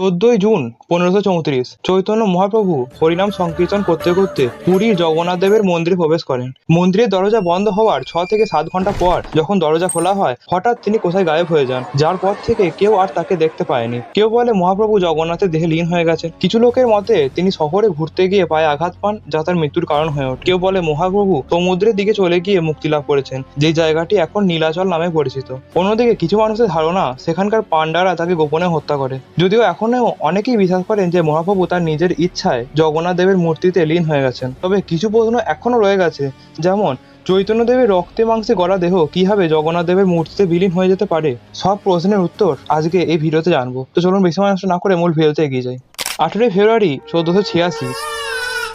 চোদ্দই জুন পনেরোশো চৌত্রিশ, চৈতন্য মহাপ্রভু হরিনাম সংকীর্তন করতে করতে পুরীর জগন্নাথ দেবের মন্দিরে প্রবেশ করেন। মন্দিরের দরজা বন্ধ হওয়ার ছ থেকে সাত ঘণ্টা পর যখন দরজা খোলা হয়, হঠাৎ তিনি কোথায় গায়েব হয়ে যান, যার পর থেকে কেউ আর তাকে দেখতে পায়নি। কেউ বলে, মহাপ্রভু জগন্নাথের দেহে লীন হয়ে গেছে। কিছু লোকের মতে, তিনি শহরে ঘুরতে গিয়ে পায়ে আঘাত পান, যা তার মৃত্যুর কারণ হয়ে ওঠে। কেউ বলে, মহাপ্রভু সমুদ্রের দিকে চলে গিয়ে মুক্তি লাভ করেছেন, যে জায়গাটি এখন নীলাচল নামে পরিচিত। অন্যদিকে কিছু মানুষের ধারণা, সেখানকার পান্ডারা তাকে গোপনে হত্যা করে। যদিও এখনও অনেকেই বিশ্বাস করেন যে মহাপ্রভু তার নিজের ইচ্ছায় জগন্নাথ দেবের মূর্তিতে লীন হয়ে গেছেন। তবে কিছু প্রশ্ন এখনও রয়ে গেছে, যেমন চৈতন্য দেবের রক্তে মাংসে গড়া দেহ কীভাবে জগন্নাথ দেবের মূর্তিতে বিলীন হয়ে যেতে পারে? সব প্রশ্নের উত্তর আজকে এই ভিডিওতে জানব। তো চলুন বেশি মানুষ না করে মূল ভিডিওতে এগিয়ে যাই। আঠেরোই ফেব্রুয়ারি চোদ্দোশো ছিয়াশি।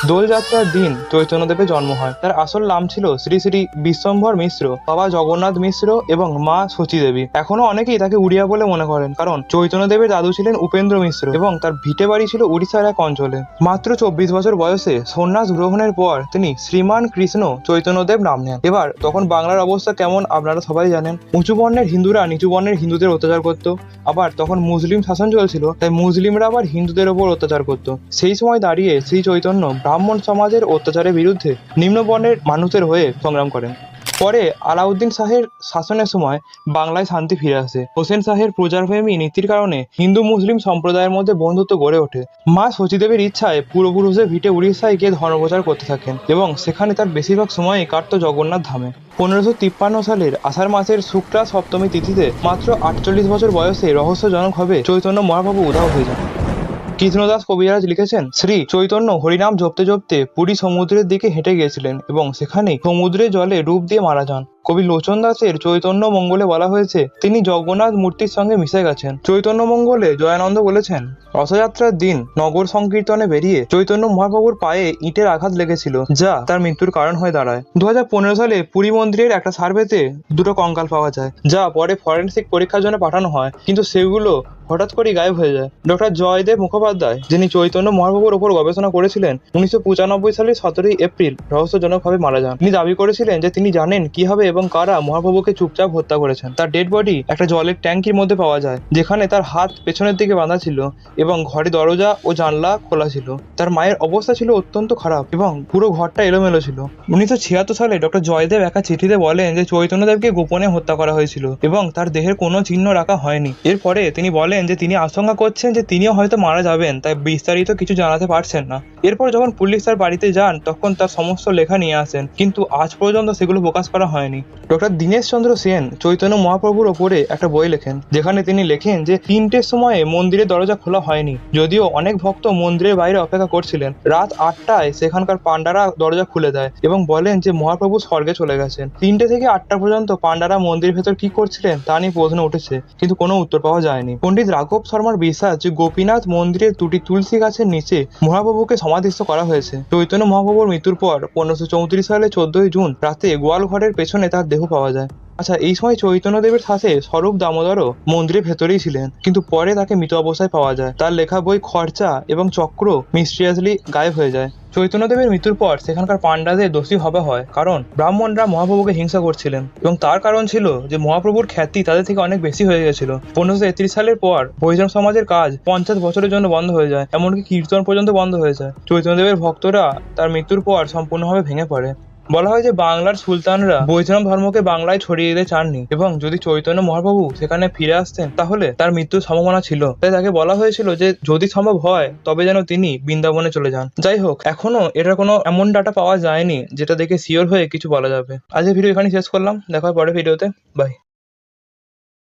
দোলযাত্রার দিন চৈতন্যদেবের জন্ম হয়। তার আসল নাম ছিল শ্রী শ্রী বিশ্বম্ভর মিশ্র, বাবা জগন্নাথ মিশ্র এবং মা শচী দেবী এখনও অনেকেই তাকে উড়িয়া বলে মনে করেন, কারণ চৈতন্যদেবের দাদু ছিলেন উপেন্দ্র মিশ্র এবং তার ভিটে বাড়ি ছিল উড়িষ্যার এক অঞ্চলে। মাত্র চব্বিশ বছর বয়সে সন্ন্যাস গ্রহণের পর তিনি শ্রীমান কৃষ্ণ চৈতন্যদেব নাম নেন। এবার তখন বাংলার অবস্থা কেমন আপনারা সবাই জানেন। উঁচু বর্ণের হিন্দুরা নিচু বর্ণের হিন্দুদের অত্যাচার করত, আবার তখন মুসলিম শাসন চলছিল, তাই মুসলিমরা আবার হিন্দুদের ওপর অত্যাচার করত। সেই সময় দাঁড়িয়ে শ্রী চৈতন্য ব্রাহ্মণ সমাজের অত্যাচারের বিরুদ্ধে নিম্নবর্ণের মানুষের হয়ে সংগ্রাম করেন। পরে আলাউদ্দিন শাহের শাসনের সময় বাংলায় শান্তি ফিরে আসে। হোসেন শাহের প্রজারপ্রেমী নীতির কারণে হিন্দু মুসলিম সম্প্রদায়ের মধ্যে বন্ধুত্ব গড়ে ওঠে। মা সতীদেবীর ইচ্ছায় পূর্বপুরুষের ভিটে উড়িষ্যায় গিয়ে ধর্মপ্রচার করতে থাকেন এবং সেখানে তার বেশিরভাগ সময়ই কাটতো জগন্নাথ ধামে। পনেরোশো তিপ্পান্ন সালের আষাঢ় মাসের শুক্লা সপ্তমী তিথিতে মাত্র আটচল্লিশ বছর বয়সে রহস্যজনকভাবে চৈতন্য মহাপ্রভু উধাও হয়ে যান। কৃষ্ণদাস কবিরাজ লিখেছেন, শ্রী চৈতন্য হরিনাম জপতে জপতে পুরী সমুদ্রের দিকে হেঁটে গিয়েছিলেন এবং সেখানে সমুদ্রের জলে ডুব দিয়ে মারা যান। কবি লোচন দাসের চৈতন্য মঙ্গলে বলা হয়েছে, তিনি জগন্নাথ মূর্তির সঙ্গে মিশে গেছেন। চৈতন্য মঙ্গলে জয়ানন্দ বলেছেন, রথযাত্রার দিন নগর সংকীর্তনে বেরিয়ে চৈতন্য মহাপ্রভুর পায়ে ইটের আঘাত লেগেছিল, যা তার মৃত্যুর কারণ হয়ে দাঁড়ায়। দু হাজার পনেরো সালে পুরী মন্দিরের একটা সার্ভেতে দুটো কঙ্কাল পাওয়া যায়, যা পরে ফরেনসিক পরীক্ষার জন্য পাঠানো হয়, কিন্তু সেগুলো হঠাৎ করেই গায়েব হয়ে যায়। ডক্টর জয়দেব মুখোপাধ্যায়, যিনি চৈতন্য মহাপ্রভুর ওপর গবেষণা করেছিলেন, উনিশশো পঁচানব্বই সালের সতেরোই এপ্রিল রহস্যজনকভাবে মারা যান। তিনি দাবি করেছিলেন যে তিনি জানেন কীভাবে এবং কারা মহাপ্রভুকে চুপচাপ হত্যা করেছেন। তার ডেড বডি একটা জলের ট্যাঙ্কির মধ্যে পাওয়া যায়, যেখানে তার হাত পেছনের দিকে বাঁধা ছিল এবং ঘরে দরজা ও জানলা খোলা ছিল। তার মায়ের অবস্থা ছিল অত্যন্ত খারাপ এবং পুরো ঘরটা এলোমেলো ছিল। উনিশশো ছিয়াত্তর সালে ডক্টর জয়দেব একা চিঠিতে বলেন যে চৈতন্যদেবকে গোপনে হত্যা করা হয়েছিল এবং তার দেহের কোনো চিহ্ন রাখা হয়নি। এরপরে তিনি বলেন যে তিনি আশঙ্কা করছেন যে তিনিও হয়তো মারা যাবেন, তাই বিস্তারিত কিছু জানাতে পারছেন না। এরপর যখন পুলিশ তার বাড়িতে যান, তখন তার সমস্ত লেখা নিয়ে আসেন, কিন্তু আজ পর্যন্ত সেগুলো প্রকাশ করা হয়নি। ডক্টর দীনেশ চন্দ্র সেন চৈতন্য মহাপ্রভুর ওপরে একটা বই লেখেন, যেখানে তিনি লেখেন যে তিনটের সময়ে মন্দিরের দরজা খোলা হয়নি, যদিও অনেক ভক্ত মন্দিরের বাইরে অপেক্ষা করছিলেন। রাত আটটায় সেখানকার পান্ডারা দরজা খুলে দেয় এবং বলেন যে মহাপ্রভু স্বর্গে চলে গেছেন। তিনটে থেকে আটটা পর্যন্ত পান্ডারা মন্দিরের ভেতর কি করছিলেন তা নিয়ে প্রশ্ন উঠেছে, কিন্তু কোনো উত্তর পাওয়া যায়নি। পণ্ডিত রাঘব শর্মার বিশ্বাস যে গোপীনাথ মন্দিরের দুটি তুলসী গাছের নিচে মহাপ্রভুকে সমাধিস্থ করা হয়েছে। চৈতন্য মহাপ্রভুর মৃত্যুর পর পনেরোশো চৌত্রিশ সালে চোদ্দই জুন রাতে গোয়াল ঘরের পেছনে তার দেহ পাওয়া যায়। আচ্ছা এই সময় চৈতন্যদেবের সাথে স্বরূপ দামোদরও মন্দিরের ভেতরেই ছিলেন, কিন্তু পরে তাকে মৃত অবস্থায় পাওয়া যায়। তার লেখা বই খরচা এবং চক্র মিস্ট্রিয়াসলি গায়েব হয়ে যায়। চৈতন্যদেবের মৃত্যুর পর সেখানকার পাণ্ডাদের দোষী হওয়া হয়, কারণ ব্রাহ্মণরা মহাপ্রভুকে হিংসা করছিলেন। এবং তার কারণ ছিল যে মহাপ্রভুর খ্যাতি তাদের থেকে অনেক বেশি হয়ে গেছিল। পনেরোশো একত্রিশ সালের পর বৈষ্ণব সমাজের কাজ পঞ্চাশ বছরের জন্য বন্ধ হয়ে যায়, এমনকি কীর্তন পর্যন্ত বন্ধ হয়ে যায়। চৈতন্যদেবের ভক্তরা তার মৃত্যুর পর সম্পূর্ণভাবে ভেঙে পড়ে। বলা হয় যে বাংলার সুলতানরা বৈষ্ণব ধর্মকে বাংলায় ছড়িয়ে দিতে চাননি এবং যদি চৈতন্য মহাপ্রভু সেখানে ফিরে আসতেন, তাহলে তার মৃত্যুর সম্ভাবনা ছিল। তাই তাকে বলা হয়েছিল যে যদি সম্ভব হয়, তবে যেন তিনি বৃন্দাবনে চলে যান। যাই হোক, এখনও এটা কোনো এমন ডাটা পাওয়া যায়নি, যেটা দেখে শিওর হয়ে কিছু বলা যাবে। আজকে ভিডিও এখানে শেষ করলাম। দেখা পরে ভিডিওতে। বাই